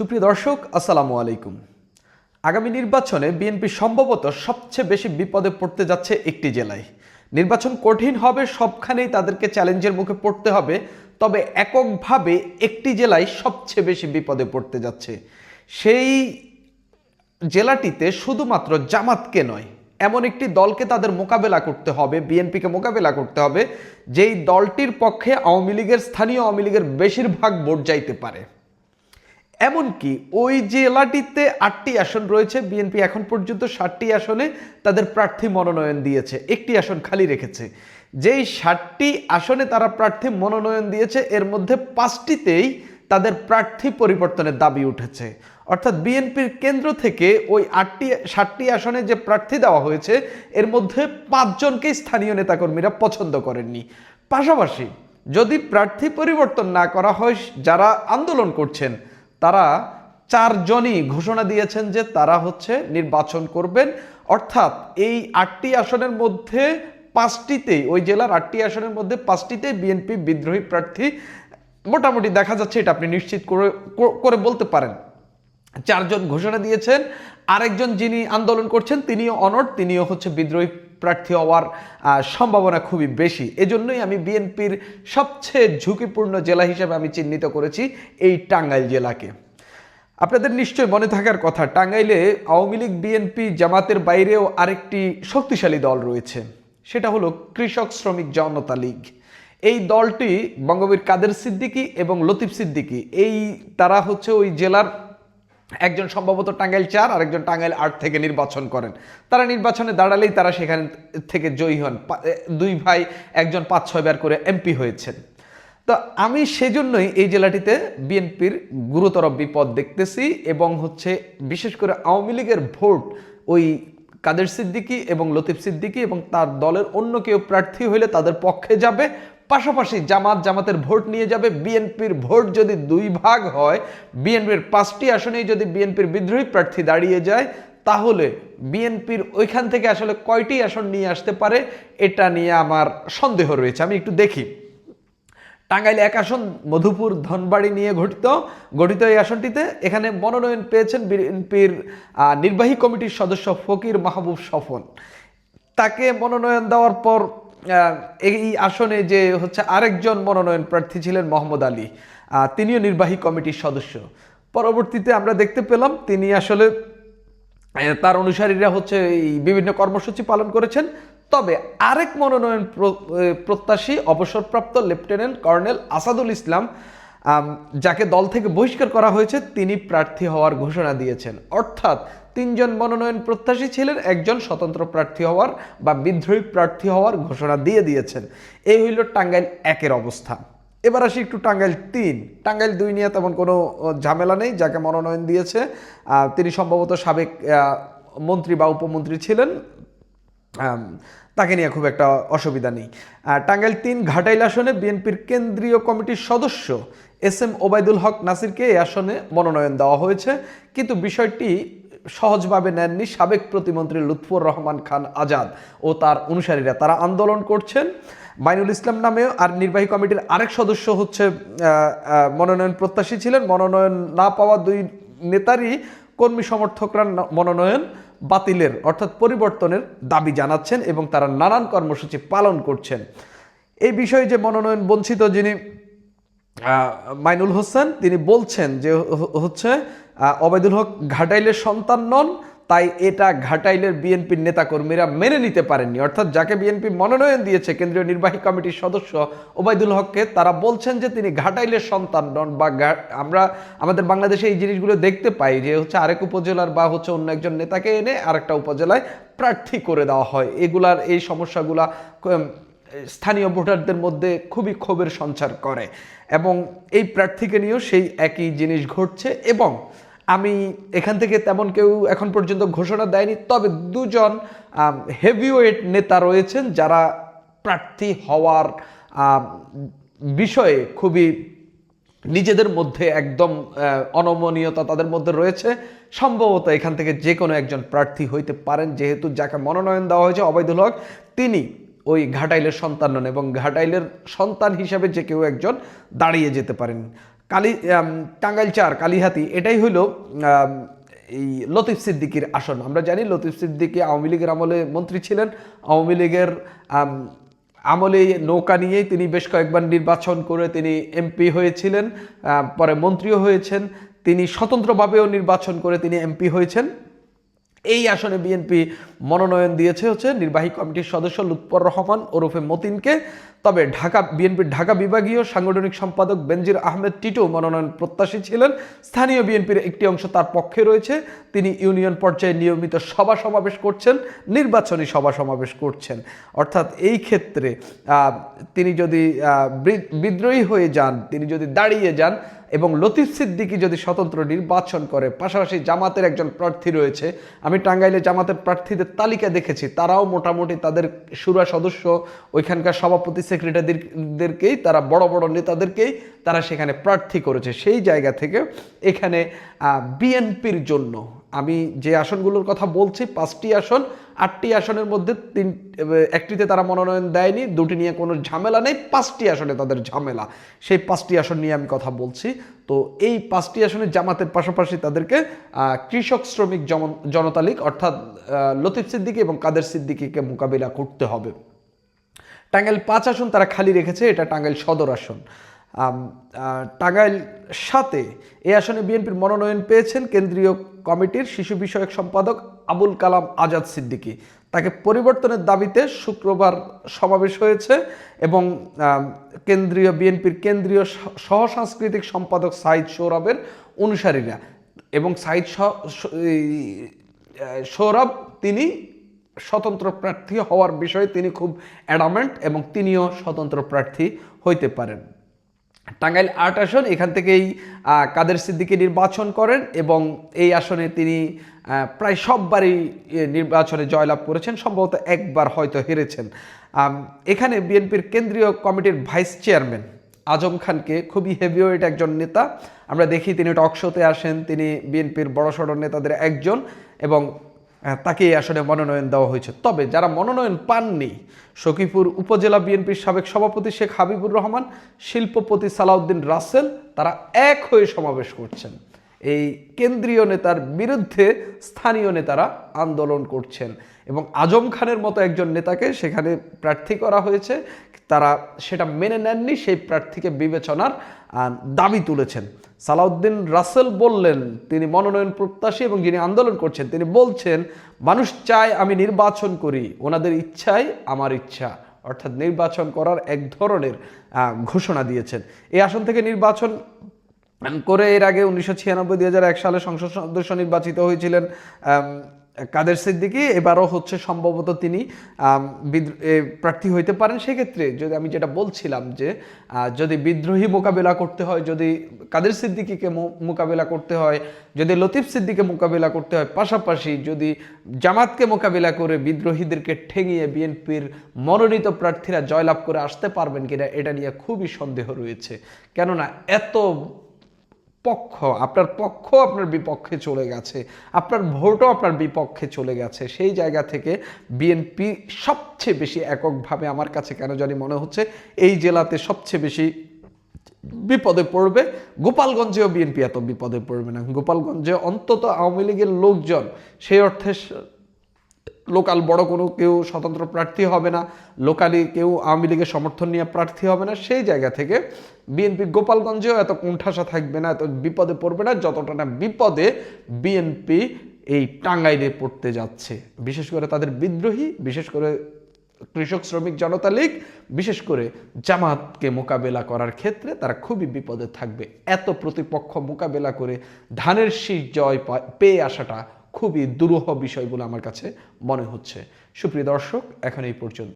সুপ্রিয় দর্শক, আসসালামু আলাইকুম। আগামী নির্বাচনে বিএনপি সম্ভবত সবচেয়ে বেশি বিপদে পড়তে যাচ্ছে একটি জেলায়। নির্বাচন কঠিন হবে, সবখানেই তাদেরকে চ্যালেঞ্জের মুখে পড়তে হবে, তবে এককভাবে একটি জেলায় সবচেয়ে বেশি বিপদে পড়তে যাচ্ছে। সেই জেলাটিতে শুধুমাত্র জামাতকে নয়, এমন একটি দলকে তাদের মোকাবেলা করতে হবে, বিএনপিকে মোকাবেলা করতে হবে, যেই দলটির পক্ষে আওয়ামী লীগের স্থানীয় আওয়ামী লীগের বেশিরভাগ ভোট যাইতে পারে। এমনকি ওই জেলাটিতে আটটি আসন রয়েছে, বিএনপি এখন পর্যন্ত ষাটটি আসনে তাদের প্রার্থী মনোনয়ন দিয়েছে, একটি আসন খালি রেখেছে। যেই ষাটটি আসনে তারা প্রার্থী মনোনয়ন দিয়েছে, এর মধ্যে পাঁচটিতেই তাদের প্রার্থী পরিবর্তনের দাবি উঠেছে। অর্থাৎ বিএনপির কেন্দ্র থেকে ওই আটটি, ষাটটি আসনে যে প্রার্থী দেওয়া হয়েছে, এর মধ্যে পাঁচজনকেই স্থানীয় নেতাকর্মীরা পছন্দ করেননি। পাশাপাশি যদি প্রার্থী পরিবর্তন না করা হয়, যারা আন্দোলন করছেন তারা চারজনই ঘোষণা দিয়েছেন যে তারা হচ্ছে নির্বাচন করবেন। অর্থাৎ এই আটটি আসনের মধ্যে পাঁচটিতেই ওই জেলার আটটি আসনের মধ্যে পাঁচটিতেই বিএনপি বিদ্রোহী প্রার্থী, মোটামুটি দেখা যাচ্ছে এটা আপনি নিশ্চিত করে করে বলতে পারেন। চারজন ঘোষণা দিয়েছেন, আরেকজন যিনি আন্দোলন করছেন, তিনিও অনট তিনিও হচ্ছে বিদ্রোহী প্রার্থী হওয়ার সম্ভাবনা খুবই বেশি। এজন্যই আমি বিএনপির সবচেয়ে ঝুঁকিপূর্ণ জেলা হিসেবে আমি চিহ্নিত করেছি এই টাঙ্গাইল জেলাকে। আপনাদের নিশ্চয় মনে থাকার কথা, টাঙ্গাইলে আওয়ামী লীগ, বিএনপি জামাতের বাইরেও আরেকটি শক্তিশালী দল রয়েছে। সেটা হলো কৃষক শ্রমিক জনতা লীগ। এই দলটি বঙ্গবীর কাদের সিদ্দিকী এবং লতিফ সিদ্দিকী, এই তারা হচ্ছে ওই জেলার একজন সম্ভবত টাঙ্গাইল চার আর একজন টাঙ্গাইল আট থেকে নির্বাচন করেন। তারা নির্বাচনে দাঁড়ালেই তারা সেখান থেকে জয়ী হন। দুই ভাই, একজন পাঁচ ছয়বার করে এমপি হয়েছেন। তো আমি সেজন্যই এই জেলাটিতে বিএনপির গুরুতর বিপদ দেখতেছি এবং হচ্ছে বিশেষ করে আওয়ামী লীগের ভোট ওই কাদের সিদ্দিকী এবং লতিফ সিদ্দিকী এবং তার দলের অন্য কেউ প্রার্থী হইলে তাদের পক্ষে যাবে। পাশাপাশি জামাত জামাতের ভোট নিয়ে যাবে, বিএনপির ভোট যদি দুই ভাগ হয়, বিএনপির পাঁচটি আসনেই যদি বিএনপির বিদ্রোহী প্রার্থী দাঁড়িয়ে যায়, তাহলে বিএনপির ওইখান থেকে আসলে কয়টি আসন নিয়ে আসতে পারে, এটা নিয়ে আমার সন্দেহ রয়েছে। আমি একটু দেখি। টাঙ্গাইল এক আসন, মধুপুর ধনবাড়ি নিয়ে গঠিত। গঠিত এই আসনটিতে এখানে মনোনয়ন পেয়েছেন বিএনপির নির্বাহী কমিটির সদস্য ফকির মাহবুব সফন। তাকে মনোনয়ন দেওয়ার পর এই আসনে যে হচ্ছে আরেকজন মনোনয়ন প্রার্থী ছিলেন মোহাম্মদ আলী তিনিও নির্বাহী কমিটির সদস্য। পরবর্তীতে আমরা দেখতে পেলাম তিনি আসলে তার অনুসারীরা হচ্ছে এই বিভিন্ন কর্মসূচি পালন করেছেন। তবে আরেক মনোনয়ন প্র- প্রত্যাশী, অবসরপ্রাপ্ত লেফটেন্যান্ট কর্নেল আসাদুল ইসলাম যাকে দল থেকে বহিষ্কার করা হয়েছে, তিনি প্রার্থী হওয়ার ঘোষণা দিয়েছেন। অর্থাৎ তিনজন মনোনয়ন প্রত্যাশী ছিলেন, একজন স্বতন্ত্র প্রার্থী হওয়ার বা বিদ্রোহী প্রার্থী হওয়ার ঘোষণা দিয়ে দিয়েছেন। এই হইল টাঙ্গাইল একের অবস্থা। এবার আসি একটু টাঙ্গাইল তিন। টাঙ্গাইল দুই নিয়ে তেমন কোনো ঝামেলা নেই, যাকে মনোনয়ন দিয়েছে তিনি সম্ভবত সাবেক মন্ত্রী বা উপমন্ত্রী ছিলেন তাকে নিয়ে খুব একটা অসুবিধা নেই। টাঙ্গাইল তিন ঘাটাইল আসনে বিএনপির কেন্দ্রীয় কমিটির সদস্য এস এম ওবায়দুল হক নাসিরকে এই আসনে মনোনয়ন দেওয়া হয়েছে। কিন্তু বিষয়টি সহজভাবে নেননি সাবেক প্রতিমন্ত্রী লুৎফুর রহমান খান আজাদ ও তার অনুসারীরা। তারা আন্দোলন করছেন মাইনুল ইসলাম নামেও আর নির্বাহী কমিটির আরেক সদস্য হচ্ছে মনোনয়ন প্রত্যাশী ছিলেন। মনোনয়ন না পাওয়া দুই নেতারই কর্মী সমর্থকরা মনোনয়ন বাতিলের অর্থাৎ পরিবর্তনের দাবি জানাচ্ছেন এবং তারা নানান কর্মসূচি পালন করছেন। এই বিষয়ে যে মনোনয়ন বঞ্চিত যিনি মাইনুল হোসেন, তিনি বলছেন যে হচ্ছে ওবায়দুল হক ঘাটাইলের সন্তান নন, তাই এটা ঘাটাইলের বিএনপির নেতাকর্মীরা মেনে নিতে পারেননি। অর্থাৎ যাকে বিএনপি মনোনয়ন দিয়েছে, কেন্দ্রীয় নির্বাহী কমিটির সদস্য ওবায়দুল হককে, তারা বলছেন যে তিনি ঘাটাইলের সন্তান নন বা আমরা, আমাদের বাংলাদেশে এই জিনিসগুলো দেখতে পাই যে হচ্ছে আরেক উপজেলার বা হচ্ছে অন্য একজন নেতাকে এনে আরেকটা উপজেলায় প্রার্থী করে দেওয়া হয়। এগুলার, এই সমস্যাগুলা স্থানীয় ভোটারদের মধ্যে খুবই ক্ষোভের সঞ্চার করে এবং এই প্রার্থীকে নিয়েও সেই একই জিনিস ঘটছে এবং আমি এখান থেকে তেমন কেউ এখন পর্যন্ত ঘোষণা দেয়নি, তবে দুজন হেভিওয়েট নেতা রয়েছেন যারা প্রার্থী হওয়ার বিষয়ে খুবই নিজেদের মধ্যে একদম অনমনীয়তা তাদের মধ্যে রয়েছে। সম্ভবত এখান থেকে যে কোনো একজন প্রার্থী হইতে পারেন, যেহেতু যাকে মনোনয়ন দেওয়া হয়েছে অবৈধুল হক, তিনি ওই ঘাটাইলের সন্তান নন এবং ঘাটাইলের সন্তান হিসাবে যে কেউ একজন দাঁড়িয়ে যেতে পারেন। কালী টাঙ্গাইল চার কালীহাতি এটাই আম, এই লতিফ সিদ্দিকির আসন। আমরা জানি লতিফ সিদ্দিকি আওয়ামী লীগের আমলে মন্ত্রী ছিলেন। আওয়ামী লীগের আমলে নৌকা নিয়েই তিনি বেশ কয়েকবার নির্বাচন করে তিনি এমপি হয়েছিলেন পরে মন্ত্রীও হয়েছেন। তিনি স্বতন্ত্রভাবেও নির্বাচন করে তিনি এমপি হয়েছেন। এই আসনে বিএনপি মনোনয়ন দিয়েছে হচ্ছে নির্বাহী কমিটির সদস্য লুৎপর রহমান ওরফে মতিনকে। তবে ঢাকা, বিএনপির ঢাকা বিভাগীয় সাংগঠনিক সম্পাদক বেনজির আহমেদ টিটু মনোনয়ন প্রত্যাশী ছিলেন। স্থানীয় বিএনপির একটি অংশ তার পক্ষে রয়েছে। তিনি ইউনিয়ন পর্যায়ে নিয়মিত সভা সমাবেশ করছেন, নির্বাচনী সভা সমাবেশ করছেন। অর্থাৎ এই ক্ষেত্রে তিনি যদি বিদ্রোহী হয়ে যান, তিনি যদি দাঁড়িয়ে যান এবং লতিফ সিদ্দিকি যদি স্বতন্ত্র নির্বাচন করে, পাশাপাশি জামাতের একজন প্রার্থী রয়েছে, আমি টাঙ্গাইলে জামাতের প্রার্থীদের তালিকা দেখেছি। তারাও মোটামুটি তাদের সুরা সদস্য ওইখানকার সভাপতি সেক্রেটারিদেরকেই তারা বড় বড় নেতাদেরকেই তারা সেখানে প্রার্থী করেছে। সেই জায়গা থেকে এখানে বিএনপির জন্য। আমি যে আসনগুলোর কথা বলছি, পাঁচটি আসন, আটটি আসনের মধ্যে তিন, একটিতে তারা মনোনয়ন দেয়নি, দুটি নিয়ে কোনো ঝামেলা নেই, পাঁচটি আসনে তাদের ঝামেলা। সেই পাঁচটি আসন নিয়ে আমি কথা বলছি। তো এই পাঁচটি আসনে জামাতের পাশাপাশি তাদেরকে কৃষক শ্রমিক জনতা লীগ অর্থাৎ লতিফ সিদ্দিকী এবং কাদের সিদ্দিকীকে মোকাবিলা করতে হবে। টাঙ্গাইল পাঁচ আসন তারা খালি রেখেছে, এটা টাঙ্গাইল সদর আসন। টাঙ্গাইল সাথে এই আসনে বিএনপির মনোনয়ন পেয়েছেন কেন্দ্রীয় কমিটির শিশু বিষয়ক সম্পাদক আবুল কালাম আজাদ সিদ্দিকী। তাকে পরিবর্তনের দাবিতে শুক্রবার সমাবেশ হয়েছে এবং কেন্দ্রীয় বিএনপির কেন্দ্রীয় সহ- সহ সাংস্কৃতিক সম্পাদক সাইদ সৌরভের অনুসারীরা এবং সাইদ সৌরভ তিনি স্বতন্ত্র প্রার্থী হওয়ার বিষয়ে তিনি খুব অ্যাডামেন্ট এবং তিনিও স্বতন্ত্র প্রার্থী হইতে পারেন। টাঙ্গাইল আট আসন, এখান থেকেই কাদের সিদ্দিকী নির্বাচন করেন এবং এই আসনে তিনি প্রায় সববারই নির্বাচনে জয়লাভ করেছেন, সম্ভবত একবার হয়তো হেরেছেন। এখানে বিএনপির কেন্দ্রীয় কমিটির ভাইস চেয়ারম্যান আজম খানকে খুবই হেভিওয়েট একজন নেতা। আমরা দেখি তিনি টকশোতে আসেন, তিনি বিএনপির বড়সড় নেতাদের একজন এবং তাকে এই আসনে মনোনয়ন দেওয়া হয়েছে। তবে যারা মনোনয়ন পাননি, সখীপুর উপজেলা বিএনপির সাবেক সভাপতি শেখ হাবিবুর রহমান, শিল্পপতি সালাউদ্দিন রাসেল, তারা এক হয়ে সমাবেশ করছেন। এই কেন্দ্রীয় নেতার বিরুদ্ধে স্থানীয় নেতারা আন্দোলন করছেন। এবং আজম খানের মতো একজন নেতাকে সেখানে প্রার্থী করা হয়েছে। তারা সেটা মেনে নেননি, সেই প্রার্থীকে বিবেচনার দাবি তুলেছেন। সালাউদ্দিন রাসেল বললেন, তিনি মনোনয়ন প্রত্যাশী এবং যিনি আন্দোলন করছেন, তিনি বলছেন, মানুষ চায় আমি নির্বাচন করি, ওনাদের ইচ্ছাই আমার ইচ্ছা। অর্থাৎ নির্বাচন করার এক ধরনের ঘোষণা দিয়েছেন। এই আসন থেকে নির্বাচন করে এর আগে উনিশশো ছিয়ানব্বই, দুই সালে সংসদ সদস্য নির্বাচিত হয়েছিলেন কাদের সিদ্দিকী? এবারও হচ্ছে সম্ভবত তিনি প্রার্থী হইতে পারেন। সেক্ষেত্রে যদি আমি যেটা বলছিলাম যে যদি বিদ্রোহী মোকাবেলা করতে হয়, যদি কাদের সিদ্দিকিকে মোকাবেলা করতে হয়, যদি লতিফ সিদ্দিকে মোকাবেলা করতে হয়, পাশাপাশি যদি জামাতকে মোকাবেলা করে বিদ্রোহীদেরকে ঠেঙিয়ে বিএনপির মনোনীত প্রার্থীরা জয়লাভ করে আসতে পারবেন কিনা, এটা নিয়ে খুবই সন্দেহ রয়েছে। কেননা, এত পক্ষ, আপনার পক্ষ আপনার বিপক্ষে চলে গেছে, আপনার ভোটও আপনার বিপক্ষে চলে গেছে, সেই জায়গা থেকে বিএনপি সবচেয়ে বেশি এককভাবে আমার কাছে কেন জানি মনে হচ্ছে এই জেলাতে সবচেয়ে বেশি বিপদে পড়বে। গোপালগঞ্জেও বিএনপি এত বিপদে পড়বে না। গোপালগঞ্জে অন্তত আওয়ামী লীগের লোকজন, সেই অর্থে লোকাল বড় কোনো কেউ স্বতন্ত্র প্রার্থী হবে না, লোকালি কেউ আওয়ামী লীগের সমর্থন নিয়ে প্রার্থী হবে না, সেই জায়গা থেকে বিএনপি গোপালগঞ্জেও এত কুণ্ঠাসা থাকবে না, এত বিপদে পড়বে না, যতটা না বিপদে বিএনপি এই টাঙ্গাইলে পড়তে যাচ্ছে। বিশেষ করে তাদের বিদ্রোহী, বিশেষ করে কৃষক, শ্রমিক, জনতা লীগ, বিশেষ করে জামাতকে মোকাবেলা করার ক্ষেত্রে তারা খুবই বিপদে থাকবে। এত প্রতিপক্ষ মোকাবেলা করে ধানের শীষ জয় পেয়ে আসাটা খুবই দুরূহ বিষয় বলে আমার কাছে মনে হচ্ছে। সুপ্রিয় দর্শক এখন এই পর্যন্ত